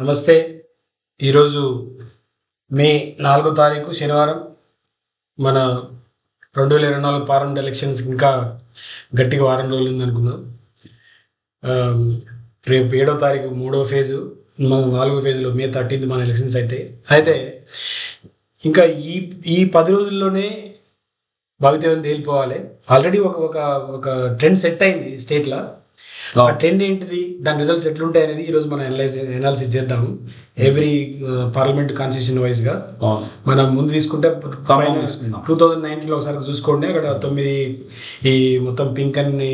నమస్తే. ఈరోజు మే నాలుగో తారీఖు శనివారం. మన రెండు వేల ఇరవై నాలుగు పార్లమెంట్ ఎలక్షన్స్ ఇంకా గట్టిగా వారం రోజులు ఉందనుకుందాం రేపు ఏడో తారీఖు మూడో ఫేజు మన నాలుగో ఫేజ్లో మే థర్టీన్త్ మన ఎలక్షన్స్ అయితే. అయితే ఇంకా ఈ ఈ పది రోజుల్లోనే భవితవ్యం తేలిపోవాలి. ఆల్రెడీ ఒక ఒక ఒక ట్రెండ్ సెట్ అయింది స్టేట్లో. ఆ ట్రెండ్ ఏంటిది? దాని రిజల్ట్స్ ఎట్లుంటాయి అనేది ఈరోజు మనం అనలైజ్ అనాలిసిస్ చేద్దాము. ఎవ్రీ పార్లమెంట్ కాన్స్టిట్యూషన్ వైజ్గా మనం ముందు తీసుకుంటే. టూ థౌజండ్ నైన్టీన్లో ఒకసారి చూసుకోండి. అక్కడ తొమ్మిది ఈ మొత్తం పింక్ అని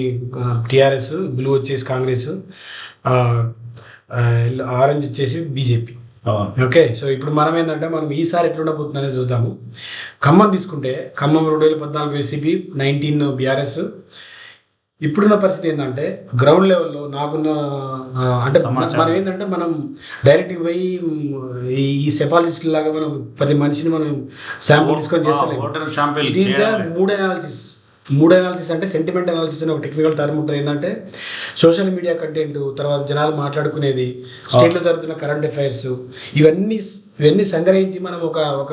టీఆర్ఎస్ బ్లూ వచ్చేసి కాంగ్రెస్ ఆరెంజ్ వచ్చేసి బీజేపీ ఓకే సో ఇప్పుడు మనం ఏంటంటే మనం ఈసారి ఎట్లుండబోతుంది అనేది చూద్దాము. ఖమ్మం తీసుకుంటే ఖమ్మం రెండు వేల పద్నాలుగు వైసీపీ నైన్టీన్ బీఆర్ఎస్ ఇప్పుడున్న పరిస్థితి ఏంటంటే గ్రౌండ్ లెవెల్లో నాకున్న అంటే మన- ఏంటంటే మనం డైరెక్ట్గా పోయి ఈ- సెఫాలజిస్ట్ లాగా మనం ప్రతి మనిషిని మనం శాంపుల్ తీసుకొని is mood analysis mood analysis అంటే సెంటిమెంట్ అనాలిసిస్ అని ఒక టెక్నికల్ టర్మ్ ఉంటుంది. ఏంటంటే సోషల్ మీడియా కంటెంట్ తర్వాత జనాలు మాట్లాడుకునేది స్టేట్లో జరుగుతున్న కరెంట్ అఫైర్స్ ఇవన్నీ ఇవన్నీ సంగ్రహించి మనం ఒక ఒక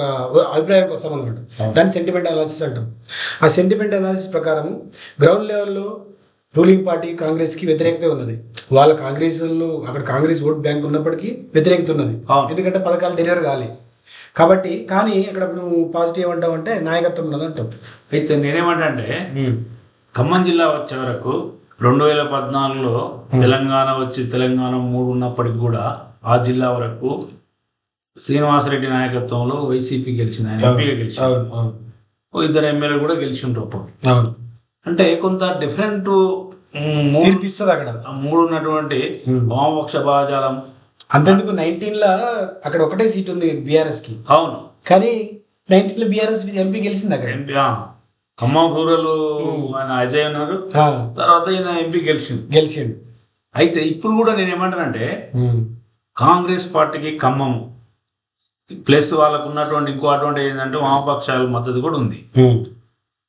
అభిప్రాయానికి వస్తాం అనమాట దాన్ని సెంటిమెంట్ అనాలిసిస్ అంటాం. ఆ సెంటిమెంట్ అనాలిసిస్ ప్రకారం గ్రౌండ్ లెవెల్లో రూలింగ్ పార్టీ కాంగ్రెస్కి వ్యతిరేకత ఉన్నది. వాళ్ళ కాంగ్రెస్లో అక్కడ కాంగ్రెస్ ఓట్ బ్యాంక్ ఉన్నప్పటికీ వ్యతిరేకత ఉన్నది. ఎందుకంటే పథకాలు డెలివర్ కాలే. కాబట్టి కానీ అక్కడ నువ్వు పాజిటివ్ ఏమంటావు అంటే నాయకత్వం ఉన్నది అంటావు. అయితే నేనేమంటే ఖమ్మం జిల్లా వచ్చే వరకు రెండు వేల పద్నాలుగులో తెలంగాణ వచ్చి తెలంగాణ మూడు ఉన్నప్పటికి కూడా ఆ జిల్లా వరకు శ్రీనివాసరెడ్డి నాయకత్వంలో వైసీపీ గెలిచిన ఎంపీగా గెలిచిన ఇద్దరు ఎమ్మెల్యేలు కూడా గెలిచి ఉంటారు అప్పుడు అంటే కొంత డిఫరెంట్ తీర్పిస్తుంది అక్కడ. మూడు ఉన్నటువంటి వామపక్ష భావజాలం. అంతెందుకు నైన్టీన్లో అక్కడ ఒకటే సీట్ ఉంది బీఆర్ఎస్కి అవును. కానీ నైన్టీన్లో బీఆర్ఎస్ ఎంపీ గెలిచింది అక్కడ. ఎంపీ ఖమ్మం రూరల్ ఆయన అజయ్ ఉన్నారు తర్వాత ఈయన ఎంపీ గెలిచిండు. గెలిచిండు. అయితే ఇప్పుడు కూడా నేను ఏమంటానంటే కాంగ్రెస్ పార్టీకి ఖమ్మం ప్లస్ వాళ్ళకు ఉన్నటువంటి ఇంకో అడ్వాంటేజ్ ఏంటంటే వామపక్షాల మద్దతు కూడా ఉంది.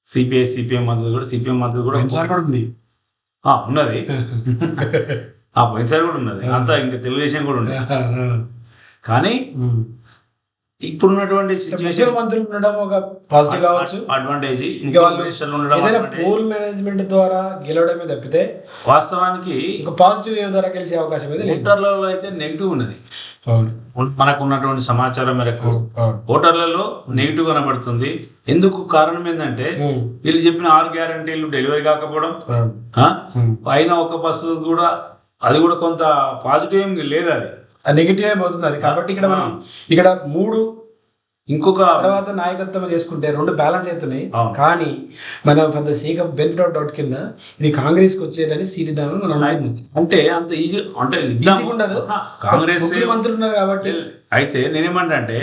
సిపిఐ సిపిఎం మద్దతు కూడా సిపిఎం మద్దతు కూడా ఉంది. ఉన్నది. ఆ పోయినసారి కూడా ఉన్నది. అంతా ఇంకా తెలుగుదేశం కూడా ఉంది కానీ ఇప్పుడు ఉన్నటువంటి సిచ్యువేషన్ మంత్రులు ఉండడం ఒక పాజిటివ్ కావచ్చు. అడ్వాంటేజ్ ఇంకా వాళ్ళు ఏదైనా. పోల్ మేనేజ్మెంట్ ద్వారా గెలవడమే తప్పితే వాస్తవానికి ఒక పాజిటివ్ ఏ ద్వారా గెలిచే అవకాశం అయితే నెగిటివ్ ఉన్నది. మనకు ఉన్నటువంటి సమాచారం మేరకు ఓటర్లలో నెగిటివ్ కనబడుతుంది. ఎందుకు? కారణం ఏంటంటే వీళ్ళు చెప్పిన ఆరు గ్యారంటీలు డెలివరీ కాకపోవడం. పైన ఒక బస్సు కూడా అది కూడా కొంత పాజిటివ్ ఏం లేదు అది. నెగిటివ్ అయిపోతుంది అది. కాబట్టి ఇక్కడ మనం ఇక్కడ మూడు ఇంకొక తర్వాత నాయకత్వం చేసుకుంటే రెండు బ్యాలెన్స్ అవుతున్నాయి. కానీ మనం for the sake benefit doubt కింద ఇది కాంగ్రెస్కి వచ్చేదని ఇద్దామని మనం అంటే అంత ఈజీ అంటే ఉండదు. కాంగ్రెస్ మంత్రులు ఉన్నారు కాబట్టి. అయితే నేనేమంటే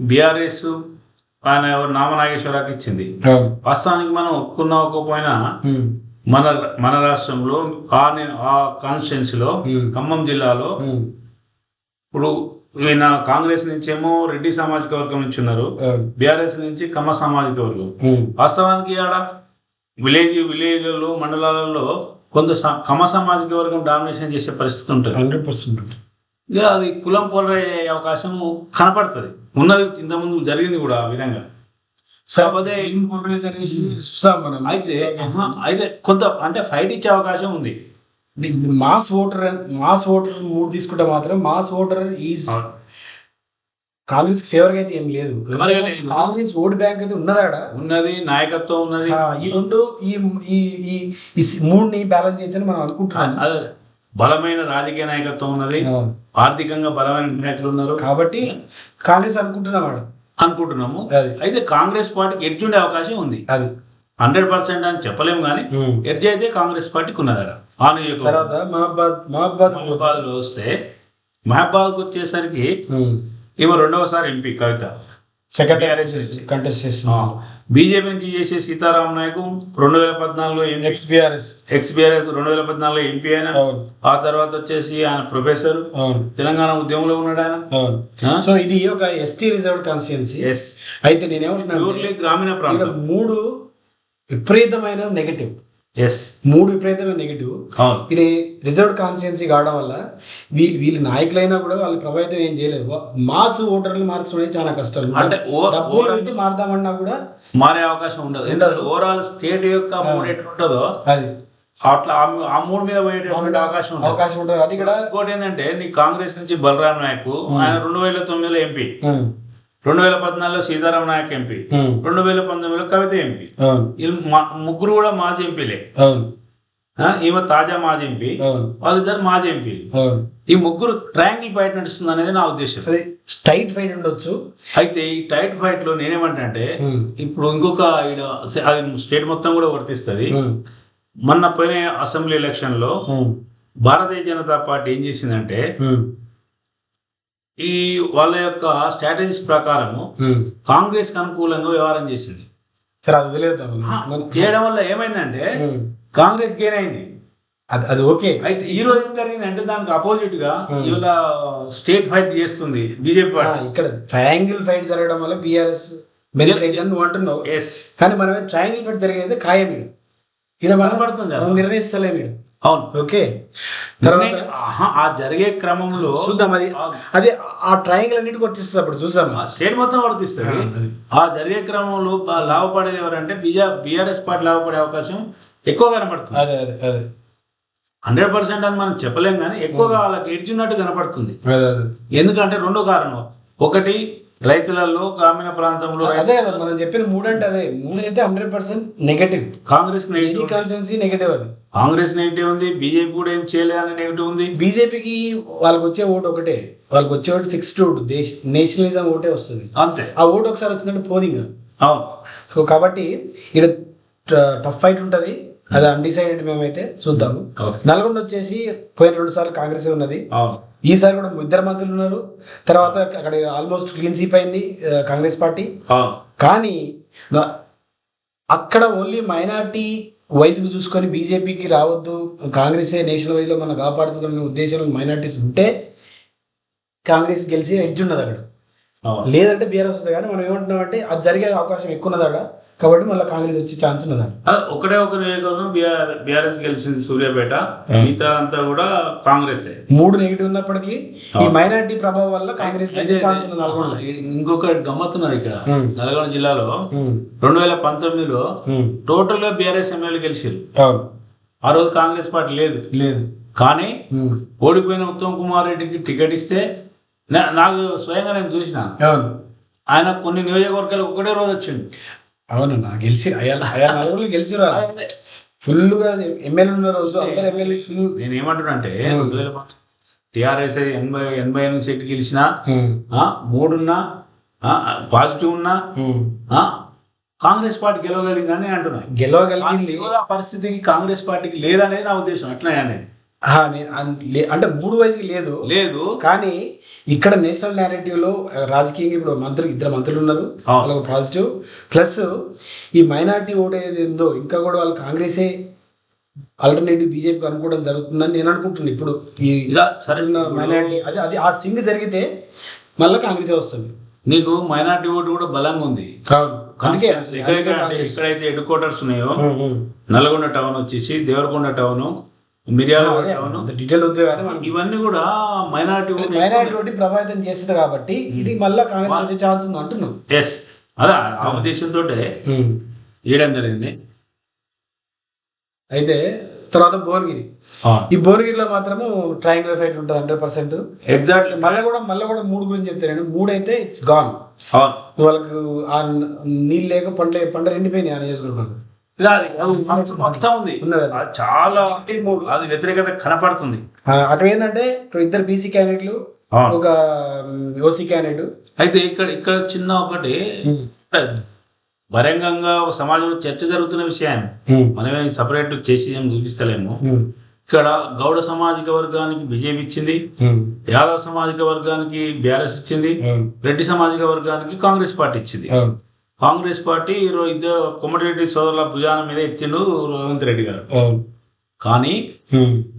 బీఆర్ఎస్ ఆయన ఎవరు నామనాగేశ్వరరావుకి ఇచ్చింది. వాస్తవానికి మనం ఒప్పుకున్నా ఒప్పుకోపోయినా ఉమ్, మన మన రాష్ట్రంలో ఆ కాన్స్టిట్యున్సీలో ఖమ్మం జిల్లాలో ఇప్పుడు ఈయన కాంగ్రెస్ నుంచేమో రెడ్డి సామాజిక వర్గం నుంచి ఉన్నారు. బీఆర్ఎస్ నుంచి కమ్మ సామాజిక వర్గం. వాస్తవానికి ఆడ విలేజ్ విలేజ్లలో మండలాలలో కొంత స- కమ్మ సామాజిక వర్గం డామినేషన్ చేసే పరిస్థితి ఉంటుంది. హండ్రెడ్ పర్సెంట్ ఇక అది కులం పోలయ్యే అవకాశం కనపడుతుంది. ఉన్నది ఇంతకుముందు జరిగింది కూడా ఆ విధంగా. కాకపోతే అయితే అయితే కొంత అంటే ఫైట్ ఇచ్చే అవకాశం ఉంది. మాస్ ఓటర్ మాస్ ఓటర్ మూడు తీసుకుంటే మాత్రం mass voter is Congress favour అయితే ఏం లేదు. కాంగ్రెస్ ఓట్ బ్యాంక్ అయితే ఉన్నదాడ ఉన్నది నాయకత్వం ఉన్నది. ఈ రెండు ఈ ఈ ఈ మూడుని బ్యాలెన్స్ చేయొచ్చని మనం అనుకుంటున్నాం. అదే బలమైన రాజకీయ నాయకత్వం ఉన్నది. ఆర్థికంగా బలమైన నాయకులు ఉన్నారు. కాబట్టి కాంగ్రెస్ అనుకుంటున్నాం అనుకుంటున్నాము. అయితే కాంగ్రెస్ పార్టీకి ఎడ్జ్ ఉండే అవకాశం ఉంది. అది. హండ్రెడ్ పర్సెంట్ అని చెప్పలేము కానీ. ఎడ్జ్ అయితే కాంగ్రెస్ పార్టీకి ఉన్నదట ఆ నియోజకవర్గం తర్వాత మహబాద్లో వస్తే మహబాద్కి వచ్చేసరికి ఈమె రెండవసారి ఎంపీ కవిత. సెకండ్ కంటెస్ట్ చేస్తున్నాం బీజేపీ నుంచి చేసే సీతారాం నాయకు రెండు వేల పద్నాలుగులో ఎక్స్ బీఆర్ఎస్ ఎక్స్బీఆర్ఎస్ రెండు వేల పద్నాలుగులో ఎంపీ అయినా. ఆ తర్వాత వచ్చేసి ఆయన ప్రొఫెసర్ తెలంగాణ ఉద్యమంలో ఉన్నాడు ఆయన. సో ఇది ఒక ఎస్టీ రిజర్వ్డ్ కాన్స్టిట్యున్సీ ఎస్ అయితే నేనేమంటున్నాను గ్రామీణ ప్రాంతం. మూడు విపరీతమైన నెగటివ్ ఎస్ మూడు విపరీతమైన నెగిటివ్ ఇది రిజర్వ్డ్ కాన్స్టిట్యున్సీ కావడం వల్ల వీళ్ళు వీళ్ళు నాయకులైనా కూడా వాళ్ళు ప్రభావితం ఏం చేయలేరు మాస్ ఓటర్లు మార్చడం చాలా కష్టం అంటే డబ్బులు మారదామన్నా కూడా మారే అవకాశం ఉండదు. ఎందుకంటే ఓవరాల్ స్టేట్ యొక్క మూడు ఎట్లుంటుందో అది. అట్లా ఆ- మూడు మీద పోయేటటువంటి అవకాశం ఉంటుంది అవకాశం ఉంటుంది కాబట్టి ఇక్కడ ఇంకోటి ఏంటంటే నీ కాంగ్రెస్ నుంచి బలరాం నాయక్ ఆయన రెండు వేల తొమ్మిదిలో ఎంపీ. రెండు వేల పద్నాలుగులో సీతారాం నాయక్ ఎంపీ. రెండు వేల పంతొమ్మిదిలో కవిత ఎంపీ. ముగ్గురు కూడా మాజీ ఎంపీలే. అవును. ఆ, ఈమె తాజా మాజీ ఎంపీ. అవును. వాళ్ళిద్దరు మాజీ ఎంపీలు. అవును. ఈ ముగ్గురు ట్రయాంగిల్ ఫైట్ నడుస్తుంది అనేది నా ఉద్దేశం. అది స్టైట్ ఫైట్ ఉండొచ్చు. అయితే ఈ టైట్ ఫైట్లో నేనేమంటే ఇప్పుడు ఇంకొక అది స్టేట్ మొత్తం కూడా వర్తిస్తుంది. మొన్న పోయిన అసెంబ్లీ ఎలక్షన్లో భారతీయ జనతా పార్టీ ఏం చేసిందంటే ఈ వాళ్ళ యొక్క స్ట్రాటజీస్ ప్రకారము. కాంగ్రెస్కి అనుకూలంగా వ్యవహారం చేసింది. చేయడం వల్ల ఏమైందంటే కాంగ్రెస్ గెయిన్ అయింది. అది అది ఓకే. అయితే ఈ రోజు ఏం జరిగిందంటే దానికి అపోజిట్గా. ఇవాళ స్టేట్ ఫైట్ చేస్తుంది బీజేపీ పార్టీ ఇక్కడ ట్రయాంగిల్ ఫైట్ జరగడం వల్ల బీఆర్ఎస్ నువ్వు అంటున్నావు. కానీ మనం ట్రయాంగిల్ ఫైట్ జరిగేది ఖాయం ఇక్కడ మనం నిర్ణయిస్తలేము ఇక్కడ అవును. ఓకే. తర్వాత ఆ జరిగే క్రమంలో చూద్దాం అది. అదే ఆ ట్రయాంగిల్ అన్నిటికి వచ్చేస్తుంది అప్పుడు ఆ స్టేట్ మొత్తం వర్తిస్తుంది ఆ జరిగే క్రమంలో లాభపడేది ఎవరంటే బీజా బీఆర్ఎస్ పార్టీ లాభపడే అవకాశం ఎక్కువ కనపడుతుంది. అదే అదే అదే. హండ్రెడ్ పర్సెంట్ అని మనం చెప్పలేం కానీ ఎక్కువగా వాళ్ళకి ఎడ్చున్నట్టు కనపడుతుంది. ఎందుకంటే రెండో కారణం. ఒకటి రైతులలో గ్రామీణ ప్రాంతంలో అదే కదా మనం చెప్పిన మూడు అంటే అదే. మూడు అయితే hundred percent negative Congress negative constituency negative అది. కాంగ్రెస్ నెగిటివ్ ఉంది బీజేపీ కూడా ఏం చేయలేదని నెగిటివ్ ఉంది. బీజేపీకి వాళ్ళకి వచ్చే ఓటు ఒకటే. వాళ్ళకి వచ్చే ఓటు ఫిక్స్డ్ ఓటు. దేశ్ నేషనలిజం ఓటే వస్తుంది. అంతే. ఆ ఓటు ఒకసారి వచ్చిందంటే పోదింగ్ అవును. సో కాబట్టి ఇక్కడ టఫ్ ఫైట్ ఉంటుంది. అది అన్డిసైడెడ్ మేమైతే చూద్దాము ఓకే నల్గొండ వచ్చేసి పోయిన రెండు సార్లు కాంగ్రెస్ ఉన్నది. ఈసారి కూడా ఇద్దరు మంత్రులు ఉన్నారు. తర్వాత అక్కడ ఆల్మోస్ట్ క్లీన్ స్వీప్ అయింది కాంగ్రెస్ పార్టీ. కానీ అక్కడ ఓన్లీ మైనార్టీ వయసుకు చూసుకొని బీజేపీకి రావద్దు కాంగ్రెసే నేషనల్ వైజ్లో మనం కాపాడుతుందనే ఉద్దేశంలో మైనార్టీస్ ఉంటే కాంగ్రెస్ గెలిచి ఎడ్జ్ ఉన్నది అక్కడ. లేదంటే బీఆర్ఎస్ వస్తుంది. కానీ మనం ఏమంటున్నాం అంటే అది జరిగే అవకాశం ఎక్కువ ఉన్నది అక్కడ. కాబట్టి మళ్ళీ కాంగ్రెస్ వచ్చే ఛాన్స్ ఉన్నది? ఒకటే ఒక నియోజకవర్గం బీఆర్ బీఆర్ఎస్ గెలిచింది సూర్యాపేట. మిగతా అంతా కూడా కాంగ్రెసే. మూడు నెగిటివ్ ఉన్నప్పటికీ ఈ మైనార్టీ ప్రభావం వల్ల కాంగ్రెస్ గెలిచే ఛాన్స్ ఉన్నది నల్గొండ ఇంకొక గమ్మత్తున్నది ఇక్కడ. నల్గొండ జిల్లాలో రెండు వేల పంతొమ్మిదిలో టోటల్గా బీఆర్ఎస్ ఎమ్మెల్యే గెలిచారు ఆ. రోజు కాంగ్రెస్ పార్టీ లేదు. లేదు. కానీ ఓడిపోయిన ఉత్తమ్ కుమార్ రెడ్డికి టికెట్ ఇస్తే నాకు స్వయంగా నేను చూసిన. ఆయన కొన్ని నియోజకవర్గాలు ఒకటే రోజు వచ్చింది అవును నా గెలిచి అయ్యా అయ్యా నలుగురు గెలిచిరా. ఫుల్గా ఎమ్మెల్యే ఉన్న రోజు అందరు ఎమ్మెల్యే ఫుల్ నేను ఏమంటున్నా అంటే. రెండు వేల టిఆర్ఎస్ ఎనభై ఎనభై ఎనిమిది సీట్లు గెలిచినా మూడున్నా పాజిటివ్ ఉన్నా కాంగ్రెస్ పార్టీ గెలవగలిగిందని నేను అంటున్నా. గెలవగలిగింది. పరిస్థితికి కాంగ్రెస్ పార్టీకి లేదనేది నా ఉద్దేశం. అట్లా అనేది. అంటే మూడు వయసుకి లేదు. లేదు. కానీ ఇక్కడ నేషనల్ నేరేటివ్లో రాజకీయంగా ఇప్పుడు మంత్రులు ఇద్దరు మంత్రులు ఉన్నారు. వాళ్ళకు పాజిటివ్ ప్లస్ ఈ మైనార్టీ ఓటు ఏది ఉందో ఇంకా కూడా వాళ్ళు కాంగ్రెసే ఆల్టర్నేటివ్ బీజేపీకి అనుకోవడం జరుగుతుందని నేను అనుకుంటున్నాను ఇప్పుడు ఈ ఇక సరే. మైనార్టీ అది అది ఆ సింగ్ జరిగితే మళ్ళీ కాంగ్రెసే వస్తుంది. నీకు మైనార్టీ ఓటు కూడా బలంగా ఉంది. ఎక్కడైతే హెడ్ క్వార్టర్స్ ఉన్నాయో. నల్గొండ టౌన్ వచ్చేసి దేవరకొండ టౌన్ మిర్యాల డీటెయిల్ వద్దు కానీ మనం ఇవన్నీ కూడా మైనార్టీ మైనార్టీ ప్రభావితం చేస్తుంది కాబట్టి ఇది మళ్ళీ కాంగ్రెస్ వచ్చే ఛాన్స్ ఉంది అంటున్నాం ఎస్ అదే ఆ ఉద్దేశంతో చేయడం జరిగింది. అయితే తర్వాత భువనగిరి. ఈ భువనగిరిలో మాత్రము ట్రయాంగులర్ ఫైట్ ఉంటుంది హండ్రెడ్ పర్సెంట్ ఎగ్జాక్ట్లీ మళ్ళీ కూడా మళ్ళీ కూడా మూడు గురించి చెప్తాను మూడు అయితే ఇట్స్ గాన్ వాళ్ళకు ఆ నీళ్ళు లేక పంట పంట ఎండిపోయినాయి ఆ నియోజకవర్గం ఇలా అది అది మొత్తం ఉంది. చాలా అది వ్యతిరేకత కనపడుతుంది. అక్కడ ఏంటంటే ఇద్దరు బీసీ క్యాండిడేట్లు. ఒక ఓసీ క్యాండిడేట్ అయితే ఇక్కడ ఇక్కడ చిన్న ఒకటి బహిరంగంగా ఒక సమాజంలో చర్చ జరుగుతున్న విషయం. మనమే సపరేట్ చేసి ఏం చూపిస్తలేము. ఇక్కడ గౌడ సామాజిక వర్గానికి బీజేపీ ఇచ్చింది. యాదవ్ సామాజిక వర్గానికి బీఆర్ఎస్ ఇచ్చింది. రెడ్డి సామాజిక వర్గానికి కాంగ్రెస్ పార్టీ ఇచ్చింది. కాంగ్రెస్ పార్టీ ఈరోజు ఇద్దరు కొమ్మటిరెడ్డి సోదరుల భుజాన మీద ఎత్తిండు రేవంత్ రెడ్డి గారు. కానీ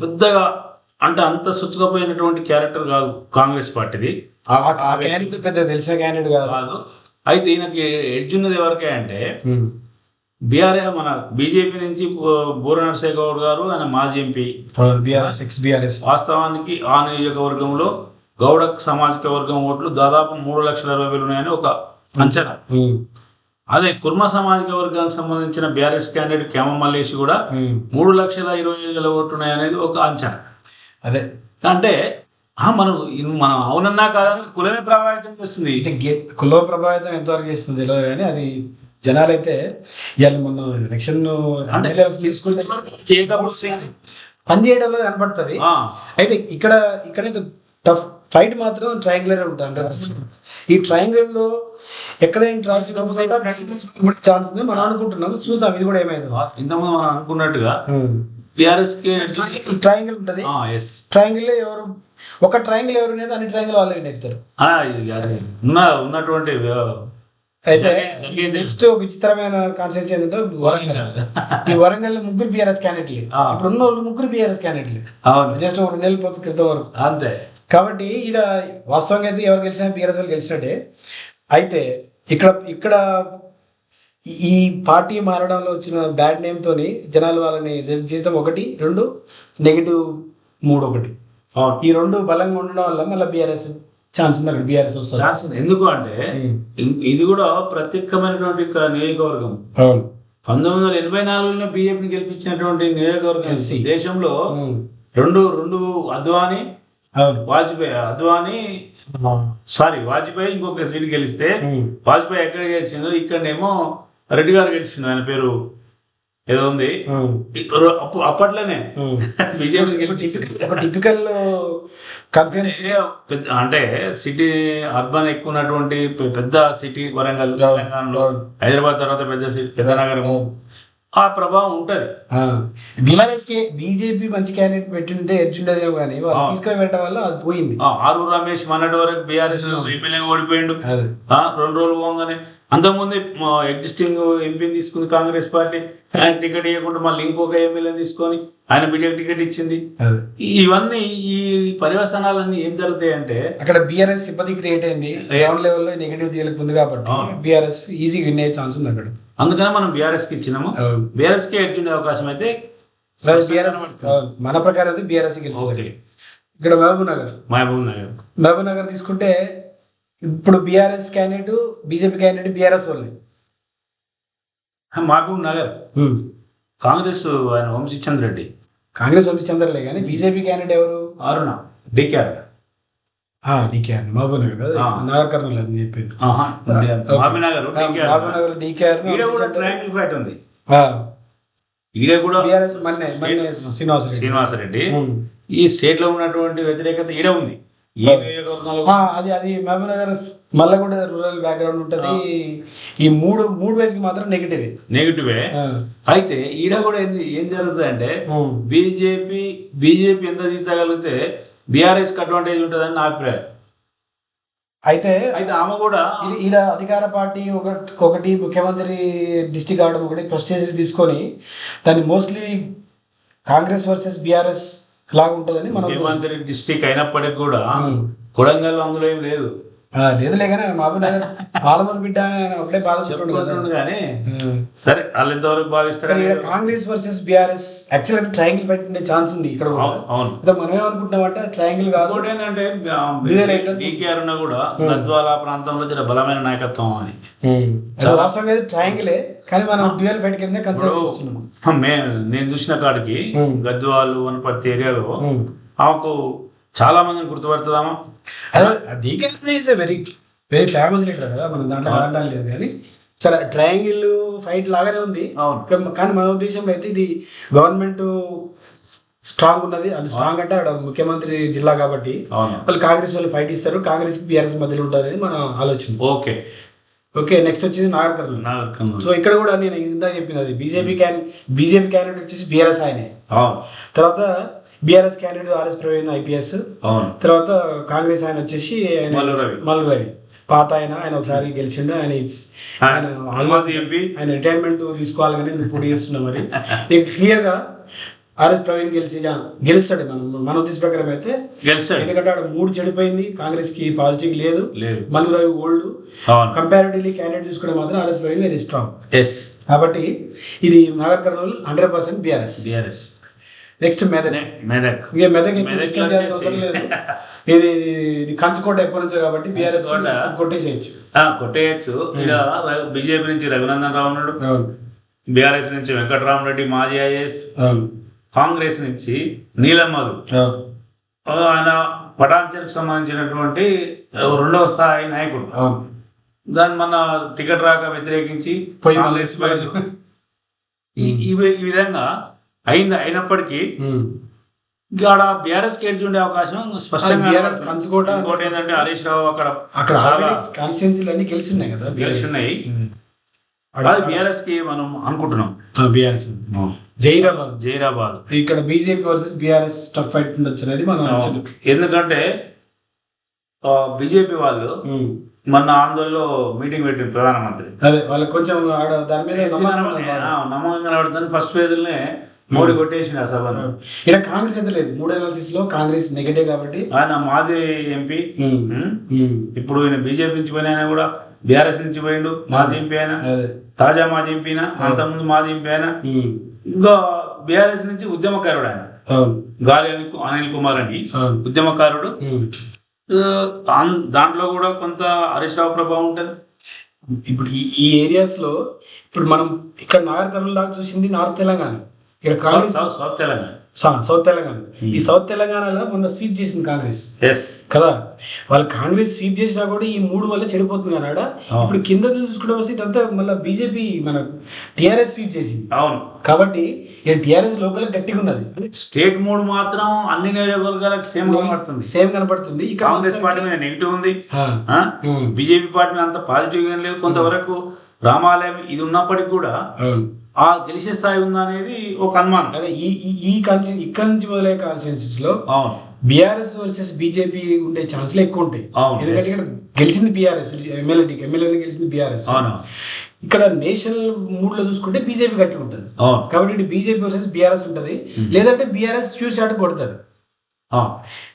పెద్దగా అంటే అంత సుచ్చుకపోయినటువంటి క్యారెక్టర్ కాదు కాంగ్రెస్ పార్టీది. పెద్ద తెలిసిన క్యాండిడేట్ కాదు. అయితే ఈయనకి ఎడ్జ్ ఉన్నది ఎవరికే అంటే బీఆర్ఏ మన బీజేపీ నుంచి బూర నరసింహ గౌడ్ గారు ఆయన మాజీ ఎంపీ. బీఆర్ఎస్ ఎక్స్ బీఆర్ఎస్ వాస్తవానికి ఆ నియోజకవర్గంలో గౌడ సామాజిక వర్గం ఓట్లు దాదాపు మూడు లక్షల ఇరవై వేలు ఉన్నాయని ఒక అంచనా. అదే కుర్మ సామాజిక వర్గానికి సంబంధించిన బీఆర్ఎస్ క్యాండిడేట్ కేమ మల్లేష్ కూడా మూడు లక్షల ఇరవై ఐదు వేల ఓట్లు ఉన్నాయనేది ఒక అంచనా. అదే. అంటే మనం మనం అవునన్నా కాదని కులమే ప్రభావితం చేస్తుంది. అంటే కులం ప్రభావితం ఎంతవరకు చేస్తుంది తెలియదు కానీ అది జనాలైతే ఇవాళ మొన్న ఎలక్షన్ పని చేయడంలో కనబడుతుంది. అయితే ఇక్కడ ఇక్కడైతే టఫ్ ఫైట్ మాత్రం ట్రయాంగులర్ ఉంటుంది హండ్రెడ్ ఈ ట్రయాంగిల్లో ఎక్కడైనా ట్రాఫిక్ ఛాన్స్ ఉంది. మనం అనుకుంటున్నాం చూద్దాం ఇది కూడా ఏమైంది. ఇంతకుముందు మనం అనుకున్నట్టుగా కి ట్రయాంగిల్ ఉంటుంది. ట్రయాంగిల్ ఎవరు ఒక ట్రయాంగిల్ ఎవరు అనేది అన్ని ట్రయాంగిల్ వాళ్ళు ఉన్న ఉన్నటువంటి అయితే నెక్స్ట్ ఒక విచిత్రమైన కాన్సెప్ట్ ఏంటంటే వరంగల్. ఈ వరంగల్లో ముగ్గురు బీఆర్ఎస్ క్యాండిడేట్లు. ఇప్పుడు ఉన్న వాళ్ళు ముగ్గురు బీఆర్ఎస్ క్యాండిడేట్లు అవును. జస్ట్ ఒక పొత్తు క్రితం వరకు. అంతే. కాబట్టి ఈడ వాస్తవంగా అయితే ఎవరు గెలిచినా బీఆర్ఎస్ వాళ్ళు గెలిచినట్టే. అయితే ఇక్కడ ఇక్కడ ఈ- పార్టీ మారడంలో వచ్చిన బ్యాడ్ నేమ్ తోని జనాలు వాళ్ళని చేయడం ఒకటి రెండు నెగిటివ్ మూడు ఒకటి. ఈ రెండు బలంగా ఉండడం వల్ల మళ్ళీ బీఆర్ఎస్ ఛాన్స్ ఉంది అక్కడ బీఆర్ఎస్ వస్తారు ఛాన్స్ ఉంది. ఎందుకు అంటే ఇది కూడా ప్రత్యేకమైనటువంటి నియోజకవర్గం. అవును. పంతొమ్మిది వందల ఎనభై నాలుగులో బీజేపీని గెలిపించినటువంటి నియోజకవర్గం. దేశంలో. రెండు రెండు అద్వానీ అవును వాజ్పేయి అద్వానీ సారీ వాజ్పేయి ఇంకొక సీట్ గెలిస్తే. వాజ్పేయి ఎక్కడ గెలిచిందో ఇక్కడనేమో రెడ్డి గారు గెలిచిండు ఆయన పేరు ఏదో ఉంది అప్పట్లోనే. బీజేపీ టిపికల్ అంటే సిటీ అర్బన్ ఎక్కువ ఉన్నటువంటి పెద్ద సిటీ వరంగల్. తెలంగాణలో. హైదరాబాద్ తర్వాత పెద్ద సిటీ పెద్ద నగరము ఆ ప్రభావం ఉంటది. బీఆర్ఎస్కి బీజేపీ మంచి క్యాండిడేట్ పెట్టింటే ఎడ్చుండేదేమో కానీ. తీసుకొని పెట్టడం వల్ల అది పోయింది. ఆరు రమేష్ మొన్నటి వరకు బీఆర్ఎస్ ఎమ్మెల్యే ఓడిపోయిండు. రెండు రోజులు పోగానే అంతకుముందు ఎగ్జిస్టింగ్ ఎంపీని తీసుకుంది కాంగ్రెస్ పార్టీ. ఆయన టికెట్ ఇవ్వకుండా మళ్ళీ ఇంకొక ఎమ్మెల్యే తీసుకొని ఆయన బిడ్డకి టికెట్ ఇచ్చింది. ఇవన్నీ ఈ పరివర్తనాలన్నీ ఏం జరుగుతాయి అంటే అక్కడ బీఆర్ఎస్ సింపతి క్రియేట్ అయింది. గ్రౌండ్ లెవెల్లో నెగిటివ్ తీయలకు ఉంది కాబట్టి. బీఆర్ఎస్ ఈజీ విన్ అయ్యే ఛాన్స్ ఉంది అక్కడ. అందుకనే మనం బీఆర్ఎస్కి ఇచ్చినాము. అవును. బీఆర్ఎస్కి ఎట్టుండే అవకాశం అయితే. మన ప్రకారం అయితే బీఆర్ఎస్ గెలుస్తుంది. ఇక్కడ మహబూబ్ నగర్. మహబూబ్ నగర్. మహబూబ్ నగర్ తీసుకుంటే ఇప్పుడు BRS candidate BJP candidate BRS వాళ్ళే. మహబూబ్ నగర్. కాంగ్రెస్ ఆయన వంశీచంద్ర రెడ్డి. కాంగ్రెస్ వంశీ చంద్రలే కానీ బీజేపీ క్యాండిడేట్ ఎవరు? Aruna. DKR DKR Mahabubnagar కదా? ఆ. నగర్ కర్నూలు అని చెప్పింది Mahabub Nagar DKR triangle fight ఉంది. ఈడ కూడా శ్రీనివాసరెడ్డి. ఉమ్. ఈ స్టేట్లో ఉన్నటువంటి వ్యతిరేకత ఈడ ఉంది. అది అది మహబూబ్ నగర్ మళ్ళీ కూడా రూరల్ బ్యాక్గ్రౌండ్ ఉంటది. ఈ మూడు మూడు వైజ్కి మాత్రం నెగిటివ్ నెగిటివే అయితే ఈడ కూడా ఏం జరుగుతుంది అంటే బీజేపీ బీజేపీ ఎంత తీర్చగలిగితే బీఆర్ఎస్కి అడ్వాంటేజ్ ఉంటుందని నా అభిప్రాయం. అయితే అయితే ఆమె కూడా ఇది- ఈడ అధికార పార్టీ ఒకటి ఒకటి ముఖ్యమంత్రి డిస్టిక్ అవడం ఒకటి ప్రెస్టేజ్ తీసుకొని దాన్ని మోస్ట్లీ కాంగ్రెస్ వర్సెస్ బీఆర్ఎస్ లాగా ఉంటుందని మనం ముఖ్యమంత్రి డిస్టిక్ అయినప్పటికీ కూడా. కొడంగల్ అందులో ఏం లేదు. లేదులే కానీ నగర్ పాలమూరు బిడ్డ ఒకటే బాధ చెప్పుకుంటుండు కానీ. సరే వాళ్ళు ఎంతవరకు భావిస్తారు ఇక్కడ కాంగ్రెస్ వర్సెస్ బీఆర్ఎస్ యాక్చువల్ అయితే ట్రయాంగిల్ పెట్టిన ఛాన్స్ ఉంది ఇక్కడ కూడా. అవును, అయితే మనం ఏమనుకుంటున్నామంటే ట్రయాంగిల్ కాదు. ఏంటంటే డీకేఆర్ ఉన్న కూడా గద్వాల ప్రాంతంలో జర బలమైన నాయకత్వం అని వాస్తవంగా అయితే ట్రయాంగిలే. కానీ మనం డ్యూయల్ ఫైట్ కింద కన్సిడర్ చేస్తున్నాం నేను చూసిన కాడికి. గద్వాలు వనపర్తి ఏరియాలో. ఆమెకు చాలా మందిని గుర్తుపడుతుందామా? అదే DK is very very famous leader కదా మనం దాంట్లో కారణం లేదు కానీ. చాలా ట్రయాంగిల్ ఫైట్ లాగానే ఉంది. అవును. కానీ మన ఉద్దేశంలో అయితే ఇది గవర్నమెంట్ స్ట్రాంగ్ ఉన్నది. అది స్ట్రాంగ్ అంటే అక్కడ ముఖ్యమంత్రి జిల్లా కాబట్టి వాళ్ళు కాంగ్రెస్ వాళ్ళు ఫైట్ ఇస్తారు. కాంగ్రెస్ బీఆర్ఎస్ మధ్యలో ఉంటుంది మన ఆలోచన. ఓకే. ఓకే నెక్స్ట్ వచ్చేసి నాగర్ కర్నూలు. సో ఇక్కడ కూడా నేను ఇందాక చెప్పింది అది. బీజేపీ క్యాన్ బీజేపీ క్యాండిడేట్ వచ్చేసి బీఆర్ఎస్ ఆయనే. తర్వాత BRS candidate RS Praveen IPS. అవును. తర్వాత కాంగ్రెస్ ఆయన వచ్చేసి ఆయన మల్లు రవి. మల్లు రవి. పాత ఆయన ఆయన ఒకసారి గెలిచిండు ఆయన ఆయన ఆల్మోస్ట్ ఎంపీ. ఆయన రిటైర్మెంట్ తీసుకోవాలి కానీ నేను పోటీ చేస్తున్నా మరి. నీకు క్లియర్గా ఆర్ఎస్ ప్రవీణ్ గెలిచి గెలుస్తాడు మనం మన ఉద్దేశ ప్రకారం అయితే. గెలిచాడు ఎందుకంటే ఆడ మూడు చెడిపోయింది కాంగ్రెస్కి పాజిటివ్ లేదు. లేదు. Mallu Ravi old comparatively candidate చూసుకుంటే మాత్రం RS Praveen very strong yes కాబట్టి ఇది Nagar Kurnool hundred percent BRS. BRS. Next Medak. Medak. ఇక మెదక్ ఇది ఇది కంచుకోట ఎప్పటి నుంచో కాబట్టి బీఆర్ఎస్. కొట్టేసేయచ్చు. కొట్టేయచ్చు. ఇక బీజేపీ నుంచి రఘునందన్ రావు ఉన్నాడు. బీఆర్ఎస్ నుంచి వెంకటరామరెడ్డి మాజీ ఐఏఎస్. కాంగ్రెస్ నుంచి ఆ, ఆయన పటాంచర్కి సంబంధించినటువంటి రెండవ స్థాయి నాయకుడు. దాన్ని మన టికెట్ రాక వ్యతిరేకించి కాంగ్రెస్ ఈ విధంగా అయింది? అయినప్పటికీ. ఇక్కడ బీఆర్ఎస్ గెలిచి ఉండే అవకాశం స్పష్టంగా కనబడుతుంది. కంచుకోట ఇంకోటి ఏంటంటే హరీష్ రావు అక్కడ అక్కడ కాన్స్టిట్యున్సీలు అన్ని గెలిచి ఉన్నాయి కదా గెలిచి ఉన్నాయి అది బీఆర్ఎస్కి మనం అనుకుంటున్నాం. బీఆర్ఎస్ జైరాబాద్. జైరాబాద్. ఇక్కడ BJP versus BRS tough fight ఉండొచ్చు అనేది మనం. ఎందుకంటే బీజేపీ వాళ్ళు. మొన్న ఆందోళనలో మీటింగ్ పెట్టింది ప్రధానమంత్రి. అదే వాళ్ళకి కొంచెం దాని మీద నమ్మకం కనబడుతుంది ఫస్ట్ ఫేజ్లోనే మోడీ కొట్టేసింది ఆ సభను. ఇక్కడ కాంగ్రెస్ అయితే లేదు. మూడు అనాలిసిస్లో కాంగ్రెస్ నెగటివ్ కాబట్టి ఆయన మాజీ ఎంపీ. ఇప్పుడు ఈయన బీజేపీ నుంచి పోయిన ఆయన కూడా బీఆర్ఎస్ నుంచి పోయిండు మాజీ ఎంపీ అదే. తాజా మాజీ ఎంపీ అయినా అంతకుముందు మాజీ ఎంపీ ఉమ్. ఇంకా బీఆర్ఎస్ నుంచి ఉద్యమకారుడు ఆయన. గాలి అనిల్ కుమార్ అని ఉద్యమకారుడు. దాంట్లో కూడా కొంత హరీష్ రావు ప్రభావం ఉంటుంది. ఇప్పుడు ఈ ఈ ఏరియాస్లో ఇప్పుడు మనం ఇక్కడ నాగర్ కర్నూలు దాకా చూసింది నార్త్ తెలంగాణ. ఇక్కడ కాంగ్రెస్ సౌత్ తెలంగాణ. సౌత్ తెలంగాణ. ఈ సౌత్ తెలంగాణలో మొన్న స్వీప్ చేసింది కాంగ్రెస్. ఎస్ కదా? వాళ్ళు కాంగ్రెస్ స్వీప్ చేసినా కూడా ఈ మూడు వల్ల చెడిపోతుంది అన్నాడ. ఇప్పుడు కింద చూసుకుంటే వస్తే ఇదంతా మళ్ళీ బీజేపీ మన టిఆర్ఎస్ స్వీప్ చేసింది. అవును. కాబట్టి టిఆర్ఎస్ లోకల్ గట్టిగా ఉన్నది. స్టేట్ మూడ్ మాత్రం అన్ని నియోజకవర్గాలకు సేమ్ కనబడుతుంది. సేమ్ కనపడుతుంది కాంగ్రెస్ పార్టీ మీద నెగిటివ్ ఉంది. ఉమ్, బీజేపీ పార్టీ మీద అంత పాజిటివ్గా లేదు. కొంతవరకు రామాలయం ఇది ఉన్నప్పటికీ కూడా ఆ గెలిచే స్థాయి ఉందా అనేది ఒక అనుమానం. అదే ఈ ఈ- ఈ కాన్స్టిట్యూ ఇక్కడ నుంచి మొదలయ్యే కాన్స్టిట్యూన్సీస్లో అవును. బీఆర్ఎస్ వర్సెస్ బీజేపీ ఉండే ఛాన్స్లు ఎక్కువ ఉంటాయి. ఎందుకంటే. ఇక్కడ గెలిచింది బీఆర్ఎస్ ఎమ్మెల్యే ఎమ్మెల్యే గెలిచింది బీఆర్ఎస్. అవును. ఇక్కడ నేషనల్ మూడ్లో చూసుకుంటే బీజేపీ గట్టి ఉంటుంది. కాబట్టి బీజేపీ వర్సెస్ బీఆర్ఎస్ ఉంటుంది. లేదంటే బీఆర్ఎస్ ఫ్యూ షాట్ కొడుతుంది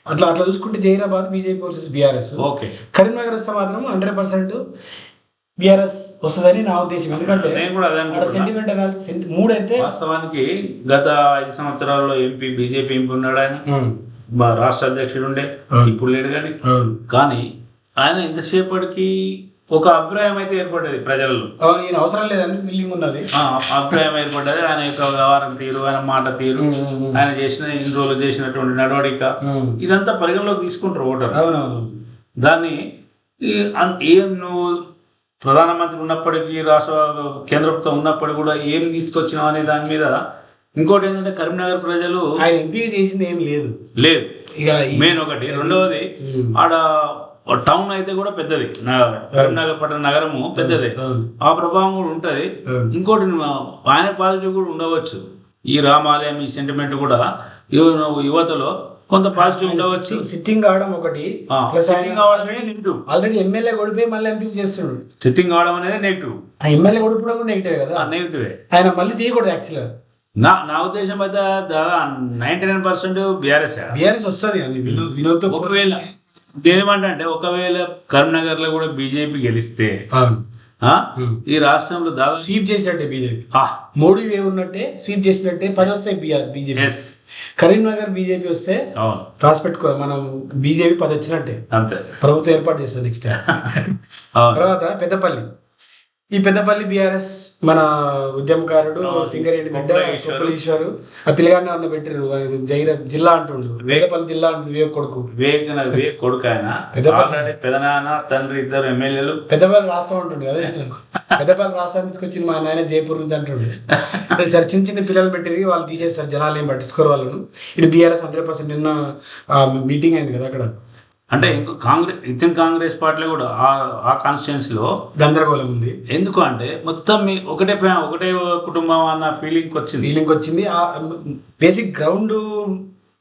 అట్లా అట్లా చూసుకుంటే Zaheerabad BJP versus BRS. Okay. Karimnagar వస్తే మాత్రం హండ్రెడ్ పర్సెంట్ బీఆర్ఎస్ వస్తుందని నా ఉద్దేశం. ఎందుకంటే నేను కూడా అదే అక్కడ. సెంటిమెంట్ అనాలిసిస్ మూడు అయితే వాస్తవానికి గత ఐదు సంవత్సరాల్లో ఎంపీ బీజేపీ ఎంపీ ఉన్నాడు ఆయన. మా రాష్ట్ర అధ్యక్షుడు ఉండే. ఇప్పుడు లేడు కానీ. కానీ ఆయన ఎంతసేపటికి ఒక అభిప్రాయం అయితే ఏర్పడ్డది ప్రజలలో. అవును ఈయన అవసరం లేదని ఫీలింగ్ ఉన్నది. అభిప్రాయం ఏర్పడ్డది. ఆయన యొక్క వ్యవహారం తీరు ఆయన మాట తీరు. ఆయన చేసిన ఇన్ని రోజులు చేసినటువంటి నడవడిక. ఇదంతా పరిగణలోకి తీసుకుంటారు ఓటర్ అవునవును. దాన్ని ఏం నువ్వు ప్రధానమంత్రి ఉన్నప్పటికీ రాష్ట్ర కేంద్ర ప్రభుత్వం ఉన్నప్పటికీ కూడా ఏం తీసుకొచ్చినావు అనే దాని మీద ఇంకోటి ఏంటంటే కరీంనగర్ ప్రజలు ఆయన ఎంపీ చేసింది ఏం లేదు. లేదు. ఇక మెయిన్ ఒకటి. రెండవది. ఆడ టౌన్ అయితే కూడా పెద్దది. కరీంనగర్ పట్టణ నగరము పెద్దది. ఆ ప్రభావం కూడా ఉంటది. ఇంకోటి ఆయన పాజిటివ్ కూడా ఉండవచ్చు. ఈ రామాలయం ఈ సెంటిమెంట్ కూడా యువ- యువతలో కొంత పాజిటివ్ ఉండవచ్చు. సిట్టింగ్ కావడం ఒకటి. సిట్టింగ్ కావడమే నెగిటివ్ ఆల్రెడీ ఎమ్మెల్యే కొడిపోయి మళ్ళీ ఎంపీ చేస్తున్నాడు. సిట్టింగ్ కావడం అనేది నెగిటివ్ ఆ ఎమ్మెల్యే కొడిపోవడం కూడా నెగిటివ్ కదా? నెగిటివే ఆయన మళ్ళీ చేయకూడదు యాక్చువల్గా నా నా ఉద్దేశం అయితే దాదాపు ninety nine percent BRS BRS వస్తుంది అని వినోద్ ఒకవేళ దేనిమంటే అంటే ఒకవేళ కరీంనగర్లో కూడా బీజేపీ గెలిస్తే ఆ, ఈ రాష్ట్రంలో దాదాపు స్వీప్ చేసినట్టే బీజేపీ మోడీ వేవ్ ఉన్నట్టే స్వీప్ చేసినట్టే పది వస్తాయి బీఆర్ బీజేపీ కరీంనగర్ బీజేపీ వస్తే రాసి పెట్టుకో మనం బీజేపీ పది వచ్చినట్టే అంతే. ప్రభుత్వం ఏర్పాటు చేస్తుంది నెక్స్ట్ తర్వాత పెద్దపల్లి. ఈ పెద్దపల్లి బీఆర్ఎస్ మన ఉద్యమకారుడు. సింగరేణి బిడ్డ ఈశ్వరు. ఆ పిల్లగాడిని అన్న పెట్టారు జైర జిల్లా అంటుండు పెద్దపల్లి జిల్లా వివేక్ కొడుకు. వివేక్ వివేక్ కొడుకు ఆయన. పెద్దపల్లి. పెదనాన్న తండ్రి ఇద్దరు ఎమ్మెల్యేలు. పెద్దపల్లి రాష్ట్రం అంటుండు కదా. పెద్దపల్లి రాష్ట్రాన్ని తీసుకొచ్చి మా నాయన జైపూర్ నుంచి అంటుండు. అంటే సరే చిన్న చిన్న పిల్లలు పెట్టి వాళ్ళు తీసేస్తారు జనాలు ఏం పట్టించుకోరు వాళ్ళను. ఇటు బీఆర్ఎస్ హండ్రెడ్ పర్సెంట్ నిన్న మీటింగ్ అయింది కదా అక్కడ. అంటే ఇంకో కాంగ్రెస్ ఇతన్ కాంగ్రెస్ పార్టీలో కూడా ఆ ఆ కాన్స్టిట్యున్సీలో గందరగోళం ఉంది. ఎందుకు అంటే మొత్తం మీ ఒకటే ఫ్యా- ఒకటే కుటుంబం అన్న ఫీలింగ్ వచ్చింది. ఫీలింగ్ వచ్చింది. ఆ బేసిక్ గ్రౌండ్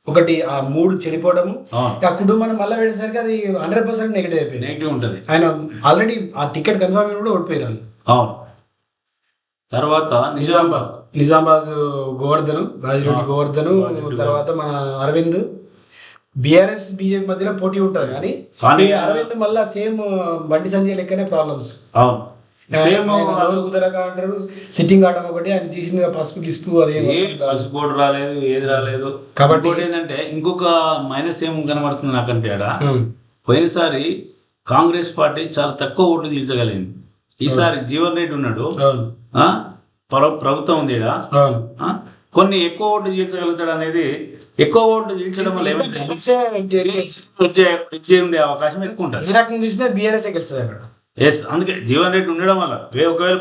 ఒకటి ఆ మూడు చెడిపోవడము. అవును. ఆ కుటుంబాన్ని మళ్ళీ పెట్టేసరికి అది హండ్రెడ్ పర్సెంట్ నెగిటివ్ అయిపోయింది. నెగిటివ్ ఉంటుంది. ఆయన ఆల్రెడీ ఆ టికెట్ కన్ఫర్మ్ కూడా ఓడిపోయారు వాళ్ళు. అవును. తర్వాత నిజామాబాద్ నిజామాబాద్ గోవర్ధన్ రాజిరెడ్డి గోవర్ధన్. తర్వాత మన అరవింద్ బీఆర్ఎస్ బీజేపీ మధ్యలో పోటీ ఉంటుంది. కానీ కానీ అరవింద్ మళ్ళా సేమ్ బండి సంజయ్ లెక్కనే ప్రాబ్లమ్స్ అవును. సేమ్ కుదరక అంటారు. సిట్టింగ్ ఆటం ఒకటి ఆయన తీసింది పసుపు గిసుపు అదే ఏ పసుపోటు రాలేదు ఏది రాలేదు. కాబట్టి- ఏంటంటే ఇంకొక మైనస్ ఏం కనబడుతుంది నాకంటే ఉమ్. పోయినసారి కాంగ్రెస్ పార్టీ చాలా తక్కువ ఓట్లు తీర్చగలిగింది ఈసారి జీవన్ రెడ్డి ఉన్నాడు. ప్రభుత్వం ఉంది కొన్ని ఎక్కువ ఓట్లు తీర్చగలుగుతాడు అనేది ఎక్కువ ఓట్లు తీర్చడం వల్ల వచ్చే అవకాశం ఎక్కువ ఉంటుంది. ఏ రకంగా చూసినా బీఆర్ఎస్ గెలుస్తుంది అక్కడ? ఎస్ అందుకే జీవన్ రెడ్డి ఉండడం వల్ల. ఒకవేళ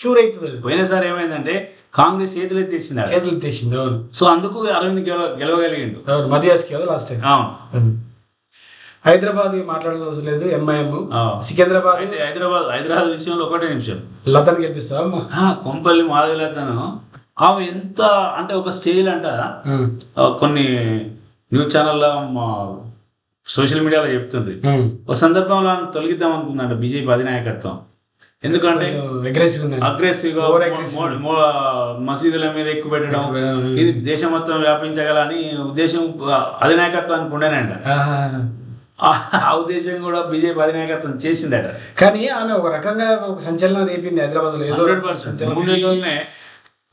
షూర్ అవుతుంది. పోయినసారి ఏమైందంటే కాంగ్రెస్ చేతులు ఎత్తేసింది. చేతులు అవును. సో అందుకు అరవింద్ గెలవ గెలవగలిగిండు. కదా లాస్ట్ టైం అవును. హైదరాబాద్ మాట్లాడడం అవసరం లేదు ఎంఐఎం. సికింద్రాబాద్ హైదరాబాద్ హైదరాబాద్ విషయంలో ఒకటే నిమిషం. లతన్ గెలిపిస్తావా కొంపల్లి మాధవిలతను ఆమె ఎంత అంటే ఒక స్టేజ్ అంట. కొన్ని న్యూస్ ఛానల్లో సోషల్ మీడియాలో చెప్తుంది. ఒక సందర్భంలో తొలగిద్దాం అనుకుందంట బీజేపీ అధినాయకత్వం. ఎందుకంటే అగ్రెసివ్గా మసీదుల మీద ఎక్కువ పెట్టడం ఇది దేశం మొత్తం వ్యాపించగల అని ఉద్దేశం అధినాయకత్వానికి ఉండేనంట. ఆ ఉద్దేశం కూడా బీజేపీ అధినాయకత్వం చేసిందట. కానీ ఆమె ఒక రకంగా సంచలనం రేపింది హైదరాబాద్లో హండ్రెడ్ పర్సెంట్.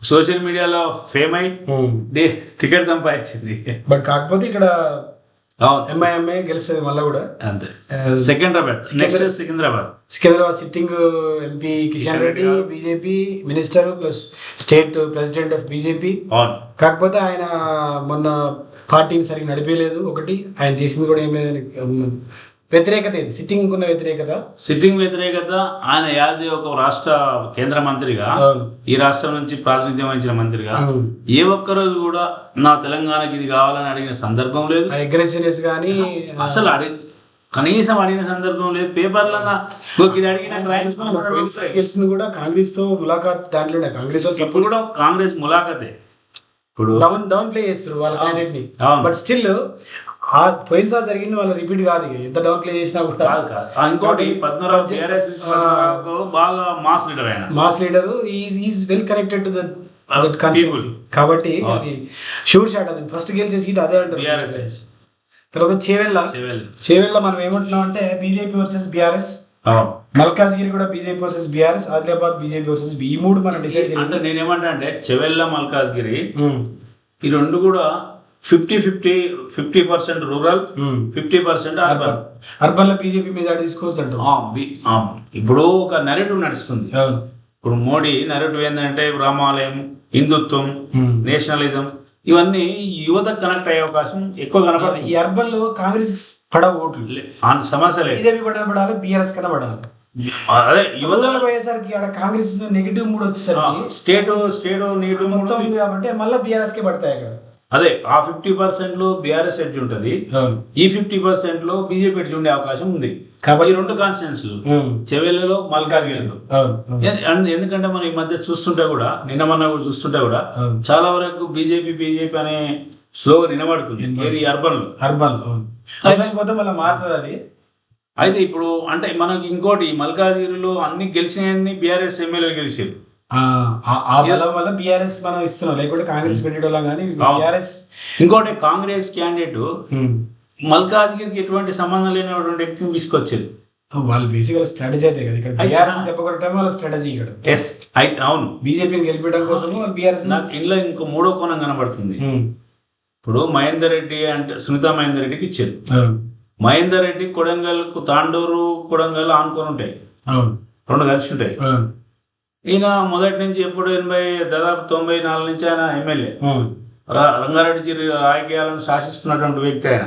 సోషల్ మీడియాలో ఫేమ్ అయి డే టికెట్ సంపాదించింది. బట్ కాకపోతే ఇక్కడ ఎంఐఎంఏ గెలుస్తుంది మళ్ళీ కూడా. అంతే. Secunderabad. Next Secunderabad. Secunderabad sitting MP Kishan Reddy BJP minister plus state president of BJP కాకపోతే ఆయన మొన్న పార్టీని సరిగ్గా నడిపేయలేదు ఒకటి ఆయన చేసింది కూడా ఏం లేదని వ్యతిరేకత ఇది సిట్టింగ్ ఉన్న వ్యతిరేకత? సిట్టింగ్ వ్యతిరేకత ఆయన యాజ్ ఒక రాష్ట్ర కేంద్ర మంత్రిగా. ఈ రాష్ట్రం నుంచి ప్రాతినిధ్యం వహించిన మంత్రిగా. ఏ ఒక్కరోజు కూడా నా తెలంగాణకి ఇది కావాలని అడిగిన సందర్భం లేదు. అగ్రెసివ్నెస్ కానీ అసలు అడి కనీసం అడిగిన సందర్భం లేదు. పేపర్లన్నా "ఓకే, ఇది అడిగిన గెలిచింది కూడా కాంగ్రెస్తో ములాఖాత్ దాంట్లోనే కాంగ్రెస్ ఇప్పుడు కూడా కాంగ్రెస్ ములాఖతే. ఇప్పుడు డౌన్ డౌన్ ప్లే చేస్తారు వాళ్ళ క్యాండిడేట్ని. బట్ స్టిల్ ఆ పోయినసారి జరిగింది వాళ్ళ రిపీట్ కాదు. ఎంత డౌన్ ప్లే చేసినా కూడా. కాదు కాదు. ఆ, ఇంకోటి బాగా మాస్ లీడర్ ఆయన. Mass leader is well connected to that కాబట్టి అవును. అది షూర్ షాట్ అది. ఫస్ట్ గెలిచే సీట్ అదే అంటారు. తర్వాత చేవెళ్ళ. చెవెల్ చేవెళ్ళ మనం ఏమంటున్నాం అంటే బీజేపీ వర్సెస్ బీఆర్ఎస్ మల్కాజ్గిరి కూడా BJP versus BRS Adilabad BJP versus ఈ మూడు మనం డిసైడ్ చేయాలి. అంటే నేనేమంటా అంటే చెవెల్ల మల్కాజ్గిరి ఈ రెండు కూడా fifty fifty fifty percent rural fifty percent urban. అర్బన్లో బీజేపీ మెజార్టీ తీసుకోవచ్చు అంటాం ఇప్పుడు ఒక నెరేటివ్ నడుస్తుంది. ఇప్పుడు మోడీ నెరేటివ్ ఏంటంటే రామాలయం హిందుత్వం నేషనలిజం ఇవన్నీ యువత కనెక్ట్ అయ్యే అవకాశం ఎక్కువ ఈ కనపడుతుంది అర్బన్లో కాంగ్రెస్ పడ ఓట్లు. సమస్య లేదు. బీజేపీ పడిన పడాలి బీఆర్ఎస్ కన్నా పడాలి అదే యువత యువతలో పోయేసరికి ఆడ కాంగ్రెస్ నెగిటివ్ మూడ్ వచ్చేసరికి స్టేట్ స్టేట్ నీటు మొత్తం ఉంది. కాబట్టి మళ్ళీ బీఆర్ఎస్ కే పడతాయి అక్కడ. అదే ఆ ఫిఫ్టీ పర్సెంట్లో బీఆర్ఎస్ ఎడ్జ్ ఉంటుంది. ఈ ఫిఫ్టీ పర్సెంట్లో బీజేపీ ఎడ్జ్ ఉండే అవకాశం ఉంది. కాబట్టి- ఈ రెండు కాన్స్టిట్యూన్స్లు చెవెళ్ళలో మల్కాజ్గిరిలో. ఎందుకంటే మనం ఈ మధ్య చూస్తుంటే కూడా నిన్న మొన్న కూడా చూస్తుంటే కూడా. చాలా వరకు బీజేపీ బీజేపీ అనే స్లో నిలబడుతుంది ఏది అర్బన్లో అర్బన్ పోతే మళ్ళీ మారుతుంది అది. అయితే ఇప్పుడు అంటే మనకి ఇంకోటి మల్కాజ్గిరిలో అన్ని గెలిచినన్ని బీఆర్ఎస్ ఎమ్మెల్యేలు గెలిచారు. ఆ బలం వల్ల బీఆర్ఎస్ మనం ఇస్తున్నాం. లేకుంటే కాంగ్రెస్ పెట్టేటోళ్ళం కానీ. బీఆర్ఎస్ ఇంకోటి కాంగ్రెస్ క్యాండిడేట్ మల్కాజ్గిరికి ఎటువంటి సంబంధం లేనటువంటి వ్యక్తిని తీసుకొచ్చారు. వాళ్ళు బేసికల్ స్ట్రాటజీ అయితే కదా. ఇక్కడ బీఆర్ఎస్ దెబ్బ కొట్టడం వాళ్ళ స్ట్రాటజీ ఇక్కడ. ఎస్ అయితే అవును. బీజేపీని గెలిపించడం కోసం వాళ్ళు బీఆర్ఎస్ నాకు ఇంట్లో ఇంకో మూడో కోణం కనబడుతుంది. ఇప్పుడు మహేందర్ రెడ్డి అంటే సునీత మహేందర్ రెడ్డికి ఇచ్చారు. మహేందర్ రెడ్డి కొడంగల్కు తాండూరు కొడంగల్ ఆనుకొని ఉంటాయి. రెండు కలిసి ఉంటాయి. ఈయన మొదటి నుంచి ఎప్పుడు ఎనభై దాదాపు తొంభై నాలుగు నుంచి ఆయన ఎమ్మెల్యే. రంగారెడ్డి జిల్లా రాజకీయాలను శాసిస్తున్నటువంటి వ్యక్తి ఆయన.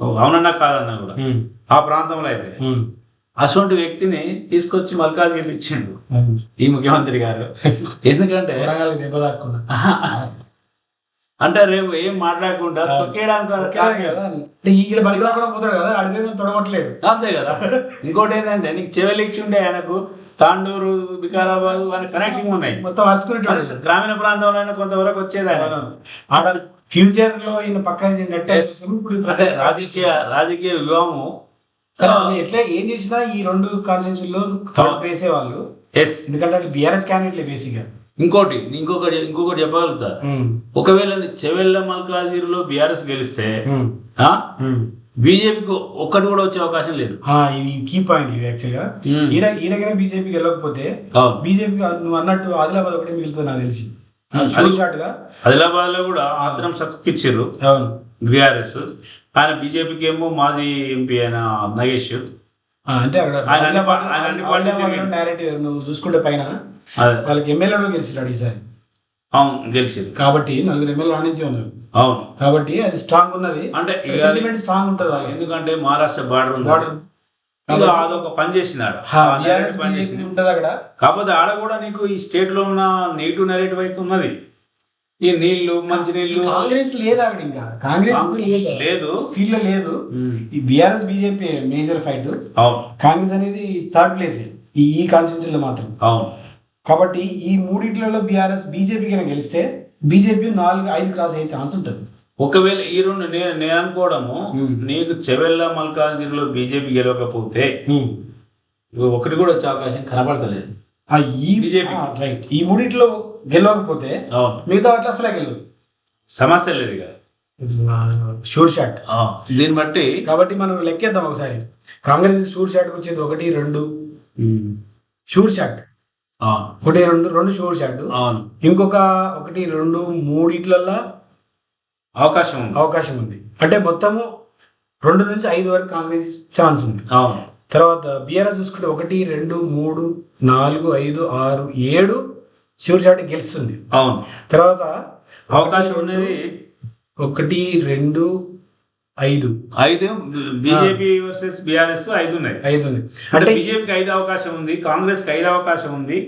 అవును అవునన్నా కాదన్నా కూడా. ఆ ప్రాంతంలో అయితే. అటువంటి వ్యక్తిని తీసుకొచ్చి మల్కాజ్గిరి ఇచ్చిండు. ఈ ముఖ్యమంత్రి గారు. ఎందుకంటే అంటే రేపు ఏం మాట్లాడకుండా తొక్కేయడానికి అంతే కదా. ఇంకోటి ఏంటంటే నీకు చెవెలిచ్చి ఉండే ఆయనకు తాండూరు వికారాబాద్ అని కనెక్టింగ్ ఉన్నాయి. మొత్తం అరుచుకునేటోడు గ్రామీణ ప్రాంతంలో అయినా కొంతవరకు వచ్చేది ఆయన ఆడ ఫ్యూచర్లో ఈయన పక్కన రాజకీయ రాజకీయ అది ఎట్లా ఏం చేసినా ఈ రెండు కాన్స్టిట్యూన్సీలో థర్డ్ వేసే వాళ్ళు. ఎస్ ఎందుకంటే బీఆర్ఎస్ క్యాండిడేట్లే బేసిక్గా ఇంకోటి ఇంకొకటి ఇంకొకటి చెప్పగలుగుతా. ఉమ్, ఒకవేళ చెవెళ్ళ మల్కాజిరిలో బీఆర్ఎస్ గెలిస్తే ఉమ్. బీజేపీకి ఒక్కటి కూడా వచ్చే అవకాశం లేదు. ఇవి కీ పాయింట్ ఇవి యాక్చువల్గా ఈడగానే బీజేపీకి వెళ్ళకపోతే బీజేపీకి నువ్వు అన్నట్టు ఆదిలాబాద్ ఒకటి మిగులుతుంది నాకు తెలిసి. గా. ఆదిలాబాద్లో కూడా ఆత్రం సక్కుకి ఇచ్చారు. అవును. బీఆర్ఎస్. ఆయన బీజేపీకి ఏమో మాజీ ఎంపీ ఆయన నగేష్. అంటే అక్కడ. నువ్వు చూసుకుంటే పైన వాళ్ళకి ఎమ్మెల్యేలు గెలిచినాడు ఈసారి. అవును గెలిచింది కాబట్టి నలుగురు ఎమ్మెల్యే రాణించి ఉన్నారు. అవును. కాబట్టి అది స్ట్రాంగ్ ఉన్నది. అంటే సెంటిమెంట్ స్ట్రాంగ్ ఉంటుంది. ఎందుకంటే మహారాష్ట్ర బార్డర్. ఇక అదొక పని చేసింది ఆడ. ఉంటుంది అక్కడ. కాకపోతే ఆడ కూడా నీకు ఈ స్టేట్లో ఉన్న నెగిటివ్ నెరేటివ్ అయితే ఉన్నది. ఈ నీళ్ళు మంచి నీళ్ళు. కాంగ్రెస్ లేదు అక్కడ ఇంకా. కాంగ్రెస్ లేదు. ఫీల్డ్లో లేదు. ఈ బీఆర్ఎస్ బీజేపీ మేజర్ ఫైట్ అవును. కాంగ్రెస్ అనేది థర్డ్ ప్లేస్ ఈ ఈ కాన్స్టిట్యూన్సీ లో మాత్రం. అవును. కాబట్టి ఈ మూడిట్లలో బీఆర్ఎస్ బీజేపీ కనుక గెలిస్తే బీజేపీ నాలుగు ఐదు క్రాస్ అయ్యే ఛాన్స్ ఉంటుంది. ఒకవేళ ఈ రెండు నేను నేను అనుకోవడము. నీకు చెవెళ్ళ మల్కాజ్గిరిలో బీజేపీ గెలవకపోతే ఒకటి కూడా వచ్చే అవకాశం కనబడతలేదు ఆ ఈ BJP. రైట్ ఈ మూడిట్లో గెలవకపోతే మిగతా వాటిలో అసలే గెలవు సమస్య లేదు ఇక. Sure shot. దీన్ని బట్టి కాబట్టి మనం లెక్కేద్దాం ఒకసారి. కాంగ్రెస్ షూర్ షాట్ వచ్చేది ఒకటి రెండు. Sure shot. ఒకటి రెండు రెండు షూర్ షాట్. అవును. ఇంకొక ఒకటి రెండు మూడిట్లల్లో అవకాశం ఉంది. అవకాశం ఉంది. అంటే మొత్తము రెండు నుంచి ఐదు వరకు కాంగ్రెస్ ఛాన్స్ ఉంది. అవును. తర్వాత బీఆర్ఎస్ చూసుకుంటే ఒకటి రెండు మూడు నాలుగు ఐదు ఆరు ఏడు షూర్ షాట్ గెలుస్తుంది. అవును. తర్వాత అవకాశం ఉన్నది ఒకటి రెండు ఐదు. ఐదు బీజేపీ వర్సెస్ బీఆర్ఎస్ ఐదు ఉన్నాయి ఐదు ఉంది అంటే బీజేపీకి ఐదు అవకాశం ఉంది కాంగ్రెస్కి ఐదు అవకాశం ఉంది.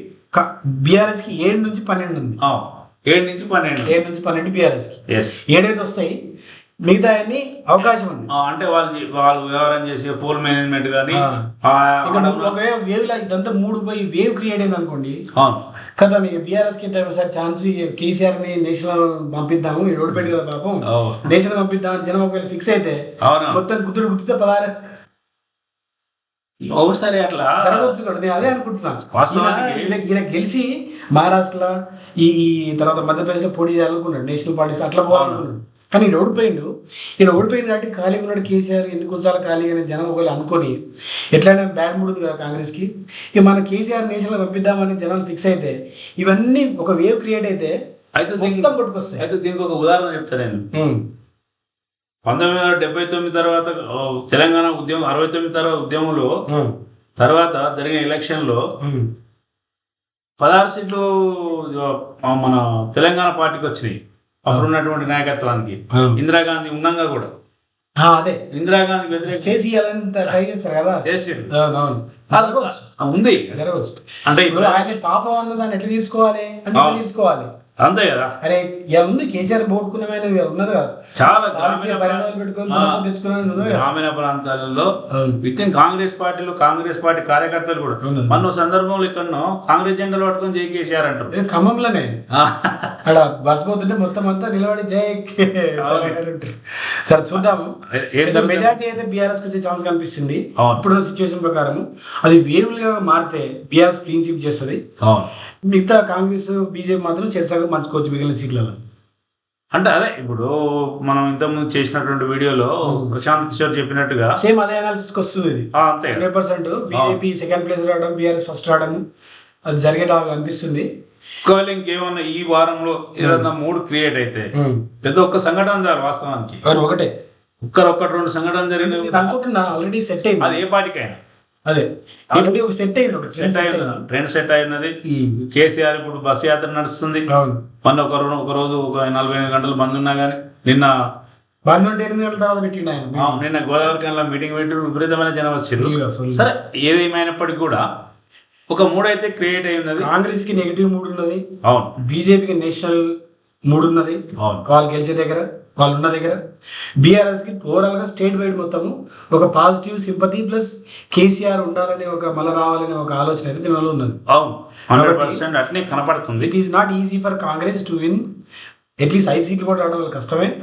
బీఆర్ఎస్కి ఏడు నుంచి పన్నెండు ఉంది. ఆ, ఏడు నుంచి పన్నెండు. ఏడు నుంచి పన్నెండు బీఆర్ఎస్కి ఏడైతే వస్తాయి మిగతా అన్ని అవకాశం ఉంది. అంటే వాళ్ళు వాళ్ళు వ్యవహారం చేసే పోల్ మేనేజ్మెంట్ కానీ ఒకవేళ వేవ్ ఇదంతా మూడు పోయి వేవ్ క్రియేట్ అయింది అనుకోండి కదా మీ బీఆర్ఎస్కి ఒకసారి ఛాన్స్ కేసీఆర్ని నేషనల్ పంపిద్దాము. పెట్టి కదా పాపం. నేషనల్ పంపిద్దాం జనం ఒకవేళ ఫిక్స్ అయితే మొత్తం కుదురు కుదితే పదారే ఒకసారి అట్లా? జరగవచ్చు కూడా. నేను అదే అనుకుంటున్నాను ఈయన- గెలిచి మహారాష్ట్రలో ఈ ఈ తర్వాత మధ్యప్రదేశ్లో పోటీ చేయాలనుకున్నాడు. నేషనల్ పార్టీ అట్లా పోవాలనుకున్నాడు. కానీ ఈయన ఓడిపోయిండు. ఈయన ఓడిపోయింది కాబట్టి ఖాళీగా ఉన్నాడు కేసీఆర్. ఎందుకు ఉంచాలి ఖాళీగా అని జనం ఒకవేళ అనుకొని ఎట్లయినా బ్యాడ్ మూడ్ ఉంది కదా కాంగ్రెస్కి. ఇక మన కేసీఆర్ నేషనల్ పంపిద్దామని జనాలు ఫిక్స్ అయితే ఇవన్నీ ఒక వేవ్ క్రియేట్ అయితే అయితే మొత్తం కొట్టుకొస్తాయి అయితే దీనికి ఒక ఉదాహరణ చెప్తా నేను. పంతొమ్మిది వందల డెబ్బై తొమ్మిది తర్వాత తెలంగాణ ఉద్యమం అరవై తొమ్మిది తర్వాత ఉద్యమంలో తర్వాత జరిగిన ఎలక్షన్లో పదహారు సీట్లు మన తెలంగాణ పార్టీకి వచ్చినాయి. అప్పుడు ఉన్నటువంటి నాయకత్వానికి. ఇందిరాగాంధీ ఉండంగా కూడా. అదే. ఇందిరాగాంధీ వ్యతిరేక కేసీఆర్ ట్రై చేస్తారు కదా. జరగవచ్చు. ఉంది. జరగవచ్చు. అంటే ఇప్పుడు ఆయన పాపం అన్న దాన్ని ఎట్లా తీసుకోవాలి? అంటే. తీసుకోవాలి. అంతే కదా. అరే ఉంది కేసీఆర్ పోగొట్టుకున్నమైన ఉన్నది కదా. చాలా గ్రామీణ ప్రాంతాలలో. విత్ ఇన్ కాంగ్రెస్ పార్టీలో కాంగ్రెస్ పార్టీ కార్యకర్తలు కూడా. మన సందర్భంలో ఇక్కడనో కాంగ్రెస్ జెండాలు పట్టుకొని జై కేసీఆర్ అంటారు ఖమ్మంలోనే అక్కడ బస్ పోతుంటే మొత్తం అంతా నిలబడి జై. సరే చూద్దాము? మెజార్టీ అయితే బీఆర్ఎస్ వచ్చే ఛాన్స్ కనిపిస్తుంది. ఇప్పుడున్న సిచ్యువేషన్ ప్రకారం అది వేవులుగా మారితే బీఆర్ఎస్ క్లీన్ షీప్ చేస్తుంది మిగతా కాంగ్రెస్ బీజేపీ మాత్రం చెరసగా మంచుకోవచ్చు మిగిలిన సీట్లలో అంటే అదే ఇప్పుడు మనం ఇంతకుముందు చేసినటువంటి వీడియోలో ప్రశాంత్ కిషోర్ చెప్పినట్టుగా సేమ్ అదే అనాలిసిస్ వస్తుంది అంతే. Hundred percent BJP second place రావడం బీఆర్ఎస్ ఫస్ట్ రావడం అది జరిగేలాగా అనిపిస్తుంది. ఒకవేళ ఇంకేమన్నా ఈ వారంలో ఏదన్నా మూడు క్రియేట్ అయితే పెద్ద ఒక్క సంఘటన చాలు వాస్తవానికి. ఒకటే. ఒక్కరు ఒక్కటి రెండు సంఘటన జరిగిన నేను అనుకుంటున్నా ఆల్రెడీ సెట్ అయింది. అది ఏ పార్టీకైనా. అదే. ఆల్రెడీ ఒక సెట్ అయింది ఒక సెట్ అయింది. ట్రెండ్ సెట్ అయినది. కేసీఆర్ ఇప్పుడు బస్ యాత్ర నడుస్తుంది. మొన్న ఒక రోజు ఒక రోజు ఒక నలభై ఎనిమిది గంటలు బంద్ ఉన్నా కానీ నిన్న బంద్ ఉంటే ఎనిమిది గంటల తర్వాత పెట్టిండు ఆయన. నిన్న గోదావరి కన్నా మీటింగ్ పెట్టి విపరీతమైన జనం వచ్చారు. సరే ఏదేమైనప్పటికీ కూడా ఒక మూడు అయితే క్రియేట్ అయి ఉన్నది కాంగ్రెస్కి నెగిటివ్ మూడు ఉన్నది. అవును. బీజేపీకి నేషనల్ మూడు ఉన్నది వాళ్ళు గెలిచే దగ్గర వాళ్ళు ఉన్న దగ్గర. బీఆర్ఎస్కి ఓవరాల్గా స్టేట్ వైడ్ మొత్తము ఒక పాజిటివ్ సింపతి ప్లస్ కేసీఆర్ ఉండాలనే ఒక మళ్ళా రావాలనే ఒక ఆలోచన అయితే దీనిలో ఉన్నది. అవును. అట్నే కనపడుతుంది. It is not easy for Congress to win at least ఐదు సీట్లు కూడా రావడం వాళ్ళకి కష్టమే.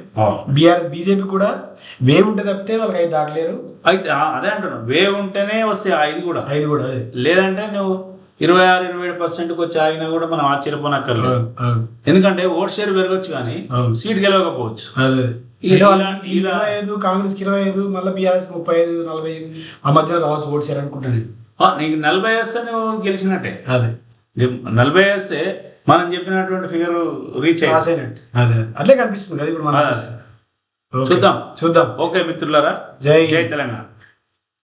బీఆర్ఎస్ బీజేపీ కూడా వేవ్ ఉంటే తప్పితే వాళ్ళకి ఐదు దాటలేరు. అయితే అదే అంటున్నాను వేవ్ ఉంటేనే వస్తాయి ఆ ఐదు కూడా. ఐదు కూడా అదే. లేదంటే నువ్వు ఇరవై ఆరు ఇరవై ఏడు పర్సెంట్కి వచ్చి ఆగినా కూడా మనం ఆశ్చర్యపోనక్కర్లేదు. ఎందుకంటే ఓట్ షేర్ పెరగచ్చు కానీ. సీట్ గెలవకపోవచ్చు. ఇరవై ఐదు కాంగ్రెస్ ఇరవై ఐదు మళ్ళీ బీఆర్ఎస్ ముప్పై ఐదు నలభై ఆ మధ్యలో రావచ్చు ఓటు చేయాలి అనుకుంటాను ఆ, నీకు నలభై వేస్తే నువ్వు గెలిచినట్టే. అదే. నలభై వేస్తే మనం చెప్పినటువంటి ఫిగర్ రీచ్ అయినట్టు. అదే. అదే కనిపిస్తుంది కదా ఇప్పుడు మనం. చూద్దాం. చూద్దాం. ఓకే మిత్రులారా. జై జై తెలంగాణ.